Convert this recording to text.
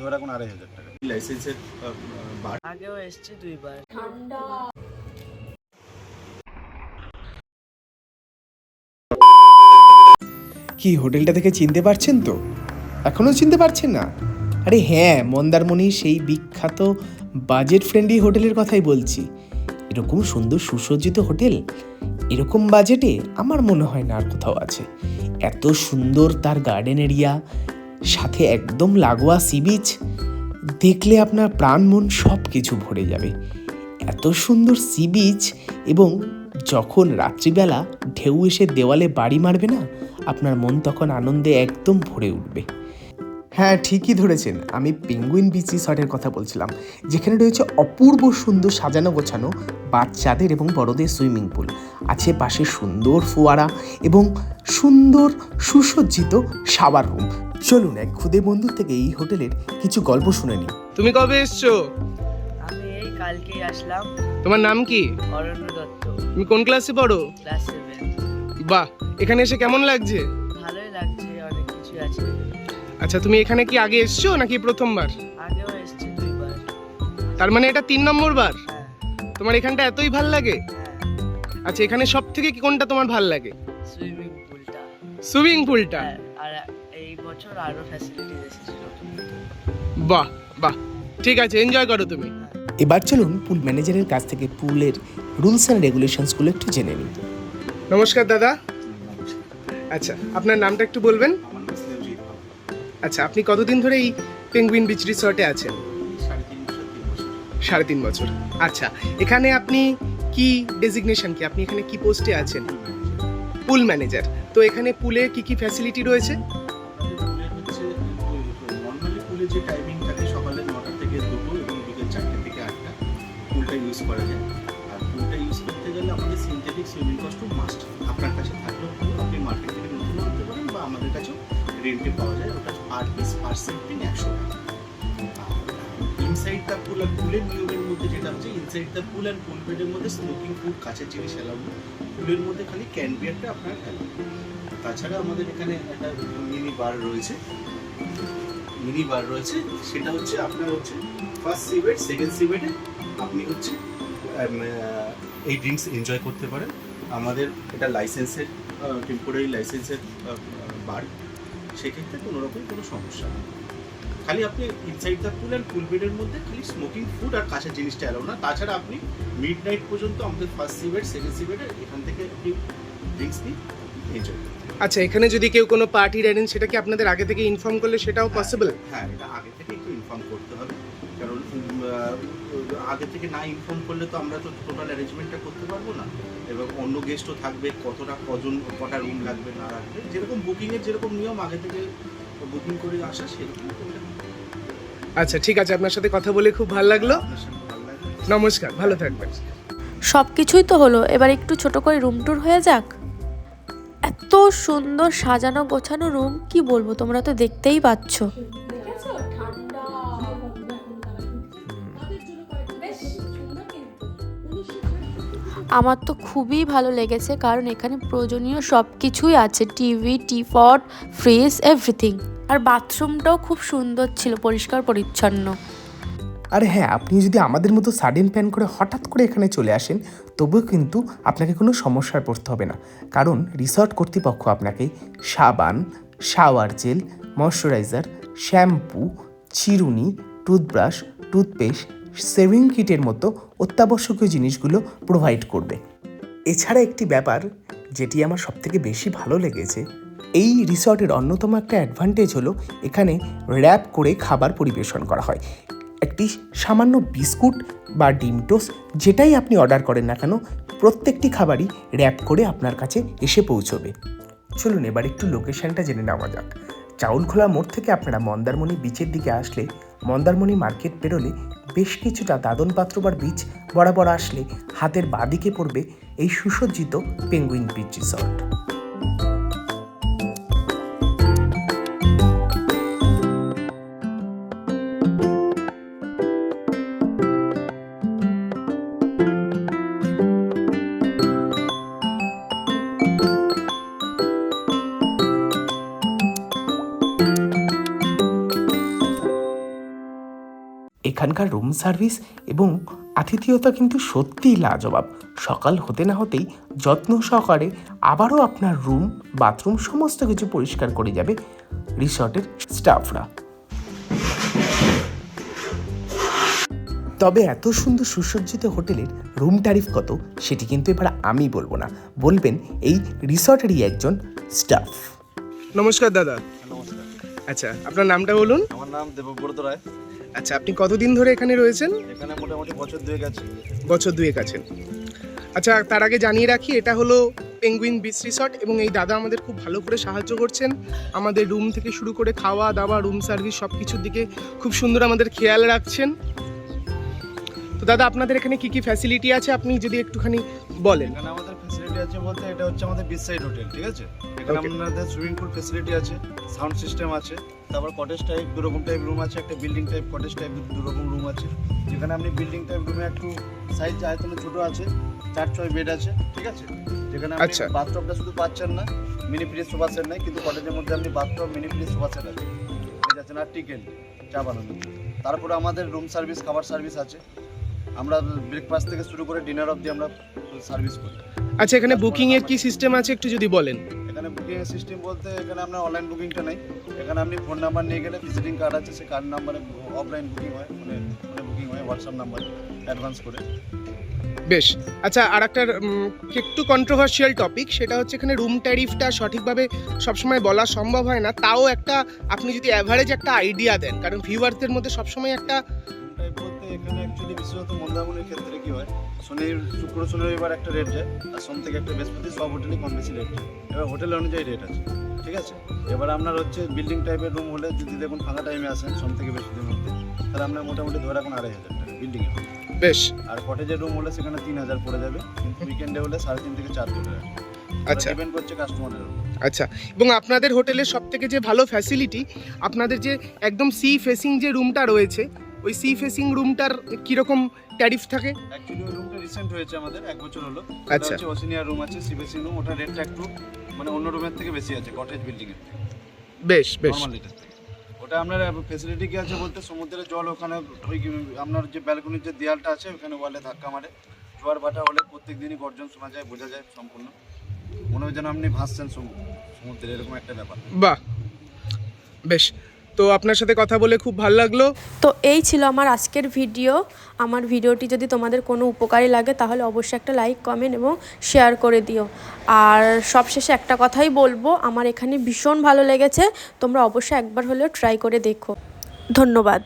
ধর এখন আড়াই হাজার টাকা। লাইসেন্সের বার আগেও এসছি দুইবার। কি হোটেলটা থেকে চিনতে পারছেন তো? এখনও চিনতে পারছেন না? আরে হ্যাঁ মন্দারমণির সেই বিখ্যাত বাজেট ফ্রেন্ডলি হোটেলের কথাই বলছি। এরকম সুন্দর সুসজ্জিত হোটেল এরকম বাজেটে আমার মনে হয় না আর কোথাও আছে। এত সুন্দর তার গার্ডেন এরিয়া সাথে একদম লাগোয়া সি বিচ, দেখলে আপনার প্রাণ মন সব কিছু ভরে যাবে। এত সুন্দর সি বিচ এবং যখন রাত্রিবেলা ঢেউ এসে দেওয়ালে বাড়ি মারবে না, আপনার মন তখন আনন্দে একদম ভরে উঠবে। হ্যাঁ ঠিকই ধরেছেন। আমি পেঙ্গুইন বিচ রিসর্টের কথা বলছিলাম। যেখানে রয়েছে অপূর্ব সুন্দর সাজানো গোছানো বাচ্চাদের এবং বড়দের সুইমিং পুল আছে পাশে সুন্দর ফোয়ারা এবং সুন্দর সুসজ্জিত শাওয়ার রুম চলুন এক খুদে বন্ধুর থেকে এই হোটেলের কিছু গল্প শুনে নিই। তুমি কবে এসছো? আমি এই কালকেই আসলাম। তোমার নাম কি? অরণ্য দত্ত। তুমি কোন ক্লাসে পড়ো? ক্লাস সেভেন বাহ এখানে এসে কেমন লাগছে? ভালোই লাগছে অনেক কিছু আছে। আচ্ছা তুমি এখানে কি আগে এসছো নাকি প্রথমবার? আগেও এসছি দুইবার। তার মানে এটা তিন নম্বর বার হ্যাঁ। তোমার এখানটা এতই ভালো লাগে? হ্যাঁ। আচ্ছা এখানে সব থেকে কি কোনটা তোমার ভালো লাগে? সুইমিং পুলটা। সুইমিং পুলটা? হ্যাঁ আর এই বছর আরও ফ্যাসিলিটিস এসেছিল বাহ বাহ। ঠিক আছে এনজয় করো তুমি। এবার চলুন পুল ম্যানেজারের কাছ থেকে পুলের রুলস অ্যান্ড রেগুলেশনসগুলো একটু জেনে নিই। নমস্কার দাদা। আচ্ছা আপনার নামটা একটু বলবেন? আচ্ছা আপনি কতদিন ধরে এই পেঙ্গুইন বিচ রিসর্টে আছেন? সাড়ে তিন বছর। আচ্ছা এখানে আপনি কি ডেজিগনেশন কি? আপনি এখানে কি পোস্টে আছেন? পুল ম্যানেজার তো এখানে পুলে কি কি ফ্যাসিলিটি রয়েছে? আপনার কাছে থাকলেও আপনি মার্কেট থেকে নতুন আনতে পারেন বা আমাদের কাছেও রেন্টে পাওয়া যায়, ওটা পার পিস পার সেন্টিং একশো টাকা। ইনসাইড দ্য পুল আর পুলের নিয়মের মধ্যে যেটা হচ্ছে inside the pool and pool বেডের মধ্যে স্মোকিং ফুড কাছের জিনিস এলাউ পুলের মধ্যে খালি ক্যান বিয়ারটা আপনার এলাউ তাছাড়া আমাদের এখানে একটা মিনি বার রয়েছে। মিনি বার রয়েছে, সেটা হচ্ছে আপনার হচ্ছে ফার্স্ট সিবেট সেকেন্ড সিবেটে আপনি হচ্ছে এই ড্রিঙ্কস এনজয় করতে পারেন। আমাদের এটা লাইসেন্সের টেম্পোরারি লাইসেন্সের বার সেক্ষেত্রে কোনো রকম কোনো সমস্যা নেই। খালি আপনি inside the pool and pool বেডের মধ্যে খালি স্মোকিং ফুড আর কাছের জিনিসটা অ্যালাউ না। তাছাড়া আপনি মিড নাইট পর্যন্ত আমাদের ফার্স্ট সিবেট সেকেন্ড সিবেটে এখান থেকে আপনি ড্রিঙ্কস নিয়ে এনজয় আচ্ছা এখানে যদি কেউ কোনো পার্টি অ্যারেঞ্জ সেটা কি আপনাদের আগে থেকে ইনফর্ম করলে সেটাও পসিবল হ্যাঁ এটা আগে ইনফর্ম করতে হবে। কারণ আগে থেকে না ইনফর্ম করলে তো আমরা তো টোটাল অ্যারেঞ্জমেন্টটা করতে পারব না। এবং অন্য গেস্টও থাকবে কতটা কজন কটা রুম লাগবে না লাগবে। যেরকম বুকিংয়ের যেরকম নিয়ম আগে থেকে বুকিং করে আসা সেরকম আচ্ছা ঠিক আছে আপনার সাথে কথা বলে খুব ভালো লাগল। নমস্কার ভালো থাকবেন। সব কিছুই তো হলো এবার একটু ছোট করে রুম ট্যুর হয়ে যাক। এত সুন্দর সাজানো গোছানো রুম কি বলব তোমরা তো দেখতেই পাচ্ছ। আমার তো খুবই ভালো লেগেছে, কারণ এখানে প্রয়োজনীয় সব কিছুই আছে, টিভি টিপট ফ্রিজ এভরিথিং আর বাথরুমটাও খুব সুন্দর ছিল, পরিষ্কার, পরিচ্ছন্ন। আর হ্যাঁ আপনি যদি আমাদের মতো সাডেন প্ল্যান করে হঠাৎ করে এখানে চলে আসেন, তবুও কিন্তু আপনাকে কোনো সমস্যায় পড়তে হবে না। কারণ রিসর্ট কর্তৃপক্ষ আপনাকে সাবান শাওয়ার জেল ময়শ্চারাইজার শ্যাম্পু চিরুনি টুথব্রাশ টুথপেস্ট সেভিং কিটের মতো অত্যাবশ্যকীয় জিনিসগুলো প্রোভাইড করবে। এছাড়া একটি ব্যাপার যেটি আমার সবথেকে বেশি ভালো লেগেছে, এই রিসর্টের অন্যতম একটা অ্যাডভান্টেজ হলো এখানে র্যাপ করে খাবার পরিবেশন করা হয়। একটি সামান্য বিস্কুট বা ডিম টোস্ট যেটাই আপনি অর্ডার করেন না কেন, প্রত্যেকটি খাবারই র্যাপ করে আপনার কাছে এসে পৌঁছবে। চলুন এবার একটু লোকেশনটা জেনে নেওয়া যাক। চাউলখোলা মোড় থেকে আপনারা মন্দারমণি বিচের দিকে আসলে মন্দারমণি মার্কেট পেরোলে বেশ কিছুটা দাদন পাত্রবার বিচ বরাবর আসলে হাতের বাঁদিকে পড়বে এই সুসজ্জিত পেঙ্গুইন বিচ রিসর্ট এখানকার রুম সার্ভিস এবং আতিথেয়তা কিন্তু সত্যিই লাজবাব। সকাল হতে না হতেই যত্ন সহকারে আবারও আপনার রুম বাথরুম সমস্ত কিছু পরিষ্কার করে যাবে রিসর্টের স্টাফরা তবে এত সুন্দর সুসজ্জিত হোটেলের রুম ট্যারিফ কত সেটি কিন্তু এবার আমি বলব না। বলবেন এই রিসর্টেরই একজন স্টাফ নমস্কার দাদা। নমস্কার। আচ্ছা আপনার নামটা বলুন? আমার নাম দেবব্রত রায়। আচ্ছা আপনি কতদিন ধরে এখানে রয়েছেন? এখানে মোটামুটি বছর দুয়েক আছে। বছর দুয়েক আছেন আচ্ছা তার আগে জানিয়ে রাখি এটা হলো পেঙ্গুইন বিচ রিসর্ট এবং এই দাদা আমাদের খুব ভালো করে সাহায্য করছেন। আমাদের রুম থেকে শুরু করে খাওয়া দাওয়া রুম সার্ভিস সব কিছুর দিকে খুব সুন্দর আমাদের খেয়াল রাখছেন। তো দাদা আপনাদের এখানে কি কি ফ্যাসিলিটি আছে? আপনি যদি একটুখানি বলেন। এখানে আমাদের ফ্যাসিলিটি আছে বলতে এটা হচ্ছে আমাদের বিচ সাইড হোটেল ঠিক আছে? এখানে. আমাদের সুইমিং পুল ফেসিলিটি আছে সাউন্ড সিস্টেম আছে তারপর কটেজ টাইপ দু রকম টাইপ রুম আছে একটা বিল্ডিং টাইপ কটেজ টাইপ দু রকম রুম আছে। যেখানে আপনি বিল্ডিং টাইপ রুমে একটু সাইজ আয়তনে ছোট আছে চার ছয় বেড আছে ঠিক আছে? যেখানে আপনি আচ্ছা। বাথটবটা শুধু পাচ্ছেন না মিনি ফ্রিজ সোফা সেট নেই কিন্তু কটেজের মধ্যে আপনি bathtub mini fridge sofa set আছে। ঠিক আছে না টিকেন চা বানানো তারপরে আমাদের রুম সার্ভিস খাবার সার্ভিস আছে। আমরা ব্রেকফাস্ট থেকে শুরু করে ডিনার অবধি আমরা সার্ভিস করি। আচ্ছা এখানে বুকিং এর কি সিস্টেম আছে একটু যদি বলেন? এখানে বুকিং এর সিস্টেম বলতে এখানে আপনার অনলাইন বুকিংটা নেই। এখানে আপনি ফোন নাম্বার নিয়ে গেলে ভিজিটিং কার্ড আছে সেই কার্ড নাম্বারে অফলাইন বুকিং হয় মানে ফোনে বুকিং হয় হোয়াটসঅ্যাপ নাম্বারে অ্যাডভান্স করে। বেশ। আচ্ছা আর একটা একটু কন্ট্রোভার্সিয়াল টপিক সেটা হচ্ছে এখানে রুম ট্যারিফটা সঠিকভাবে সবসময় বলা সম্ভব হয় না। তাও একটা আপনি যদি অ্যাভারেজ একটা আইডিয়া দেন কারণ ভিউয়ারদের মধ্যে সবসময় একটা এখানে অ্যাকচুয়ালি বিশেষত মন্দারমণির ক্ষেত্রে কি হয় শনি শুক্র শনি রবিবার একটা রেট যায় আর সোম থেকে একটা বৃহস্পতি সব হোটেলই কম বেশি রেট যায়। এবার হোটেল অনুযায়ী রেট আছে ঠিক আছে? এবার আপনার হচ্ছে বিল্ডিং টাইপের রুম হলে যদি দেখুন ফাঁকা টাইমে আসেন সোম থেকে বৃহস্পতির মধ্যে তাহলে আপনার মোটামুটি ধরে রাখুন আড়াই হাজার টাকা বিল্ডিংয়ে বেশ। আর কটেজের রুম হলে সেখানে তিন হাজার পড়ে যাবে কিন্তু উইকেন্ডে হলে সাড়ে তিন থেকে চার ধরে রাখবে আচ্ছা। ডিপেন্ড করছে কাস্টমারের আচ্ছা এবং আপনাদের হোটেলের সব থেকে যে ভালো ফ্যাসিলিটি আপনাদের যে একদম সি ফেসিং যে রুমটা রয়েছে ওই সি ফেসিং রুমটার কীরকম ট্যারিফ থাকে? অ্যাকচুয়ালি ওই রুমটা রিসেন্ট হয়েছে আমাদের এক বছর হলো। আচ্ছা। ওসিনিয়ার রুম আছে সিবিএসসি রুম ওটা রেটটা একটু মানে অন্য রুমের থেকে বেশি আছে কটেজ বিল্ডিং এর। বেশ বেশ। ওটা আপনার ফেসিলিটি কি আছে বলতে সমুদ্রের জল ওখানে ওই আপনার যে ব্যালকনির যে দেয়ালটা আছে ওখানে ওয়ালে ধাক্কা মারে। জোয়ার ভাটা হলে প্রত্যেক দিনই গর্জন শোনা যায় বোঝা যায় সম্পূর্ণ। মনে হয় যেন আপনি ভাসছেন সমু- সমুদ্রে এরকম একটা ব্যাপার। বাহ। বেশ। তো আপনার সাথে কথা বলে খুব ভালো লাগল। তো এই ছিল আমার আজকের ভিডিও। আমার ভিডিওটি যদি তোমাদের কোনো উপকারী লাগে, তাহলে অবশ্যই একটা লাইক, কমেন্ট এবং শেয়ার করে দিও। আর সবশেষে একটা কথাই বলব, আমার এখানে ভীষণ ভালো লেগেছে, তোমরা অবশ্যই একবার হলেও ট্রাই করে দেখো। ধন্যবাদ।